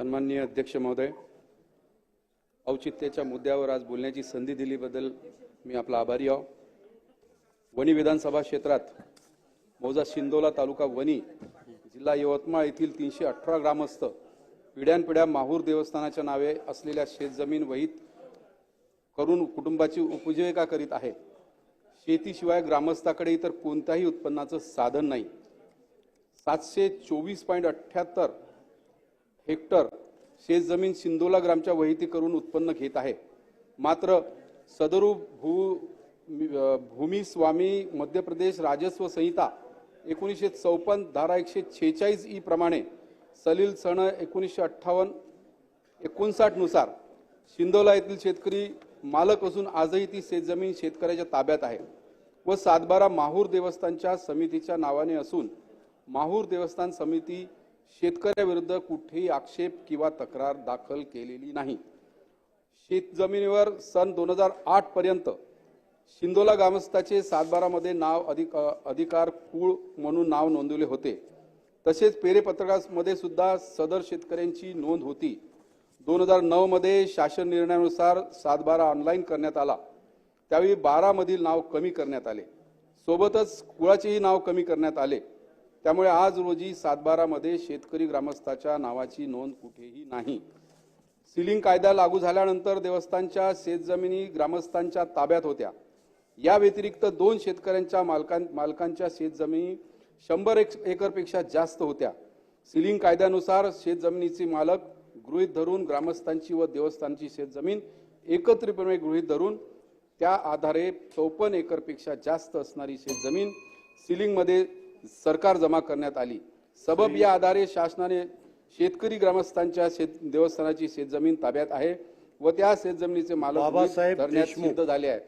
सन्माननीय अध्यक्ष महोदय औचित्याच्या मुद्द्यावर आज बोलण्याची संधी दिलीबद्दल मी आपला आभारी आहो. वणी विधानसभा क्षेत्रात मौजा शिंदोला तालुका वणी जिल्हा यवतमाळ येथील तीनशे अठरा ग्रामस्थ पिढ्यानपिढ्या माहूर देवस्थानाच्या नावे असलेल्या शेतजमीन वहीत करून कुटुंबाची उपजीविका करीत आहे शेतीशिवाय ग्रामस्थाकडे इतर कोणत्याही उत्पन्नाचं साधन नाही. सातशे चोवीस पॉईंट अठ्ठ्याहत्तर हेक्टर शेतजमीन सिंदोला ग्रामच्या वहिती करून उत्पन्न घेत आहे. मात्र सदरू भू भूमी स्वामी मध्य प्रदेश राजस्व संहिता एकोणीसशे चौपन्न धारा एकशे छेचाळीस ई प्रमाणे सलील सण एकोणीसशे अठ्ठावन्न एकोणसाठनुसार शिंदोला येथील शेतकरी मालक असून आजही ती शेतजमीन शेतकऱ्याच्या ताब्यात आहे व सातबारा माहूर देवस्थानच्या समितीच्या नावाने असून माहूर देवस्थान समिती शेतकऱ्याविरुद्ध कुठेही आक्षेप किंवा तक्रार दाखल केलेली नाही. शेतजमिनीवर सन दोन हजार आठ पर्यंत शिंदोला ग्रामस्थाचे सातबारामध्ये नाव अधिक अधिकार कुळ म्हणून नाव नोंदवले होते. तसेच पेरे पत्रकामध्ये सुद्धा सदर शेतकऱ्यांची नोंद होती. दोन हजार नऊमध्ये शासन निर्णयानुसार सातबारा ऑनलाईन करण्यात आला. त्यावेळी बारामधील नाव कमी करण्यात आले. सोबतच कुळाचेही नाव कमी करण्यात आले. त्यामुळे आज रोजी सातबारामध्ये शेतकरी ग्रामस्थाच्या नावाची नोंद कुठेही नाही. सिलिंग कायदा लागू झाल्यानंतर देवस्थानच्या शेतजमिनी ग्रामस्थांच्या ताब्यात होत्या. या व्यतिरिक्त दोन शेतकऱ्यांच्या मालकां मालकांच्या शेतजमिनी शंभर एक एकरपेक्षा जास्त होत्या. सिलिंग कायद्यानुसार शेतजमिनीचे मालक गृहीत धरून ग्रामस्थांची व देवस्थानची शेतजमीन एकत्रितपणे गृहीत धरून त्या आधारे चौपन्न एकरपेक्षा जास्त असणारी शेतजमीन सिलिंगमध्ये सरकार जमा करण्यात आली. सबब या आधारे शासनाने शेतकरी ग्रामस्थांच्या शेत देवस्थानाची शेतजमीन ताब्यात आहे व त्या शेतजमिनीचे मालक धरण्यात. सिद्ध झाले आहे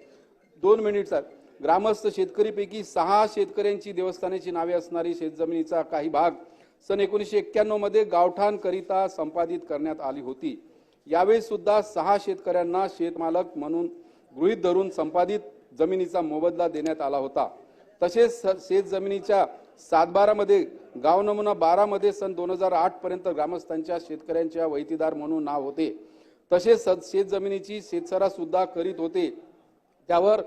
दोन मिनिट सर. ग्रामस्थ शेतकरीपैकी सहा शेतकऱ्यांची देवस्थानाची नावे असणारी शेतजमिनीचा काही भाग सन एकोणीसशे एक्क्याण्णवमध्ये गावठाण करिता संपादित करण्यात आली होती. यावेळी सुद्धा सहा शेतकऱ्यांना शेतमालक म्हणून गृहीत धरून संपादित जमिनीचा मोबदला देण्यात आला होता. तसेच शेतजमिनीच्या सातबारामध्ये गाव नमुना बारामध्ये सन दोन हजार आठ पर्यंत ग्रामस्थांच्या शेतकऱ्यांच्या वैतीदार म्हणून नाव होते. तसेच स- शेतजमिनीची शेतसरा सुद्धा करीत होते. त्यावर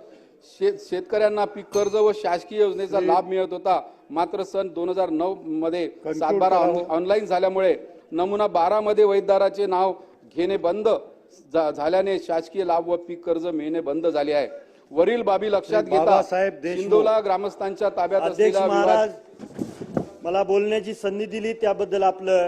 शेत शेतकऱ्यांना पीक कर्ज व शासकीय योजनेचा लाभ मिळत होता. मात्र सन दोन हजार नऊ मध्ये सातबारा ऑन- ऑनलाईन झाल्यामुळे नमुना बारा मध्ये वैतदाराचे नाव घेणे बंद झाल्याने शासकीय लाभ व पीक कर्ज मिळणे बंद झाले आहे. वरील बाबी लक्षात घेता देशमुख. शिंदोला ग्रामस्थांच्या ताब्यात असलेला महाराज मला बोलण्याची संधी दिली त्याबद्दल आपलं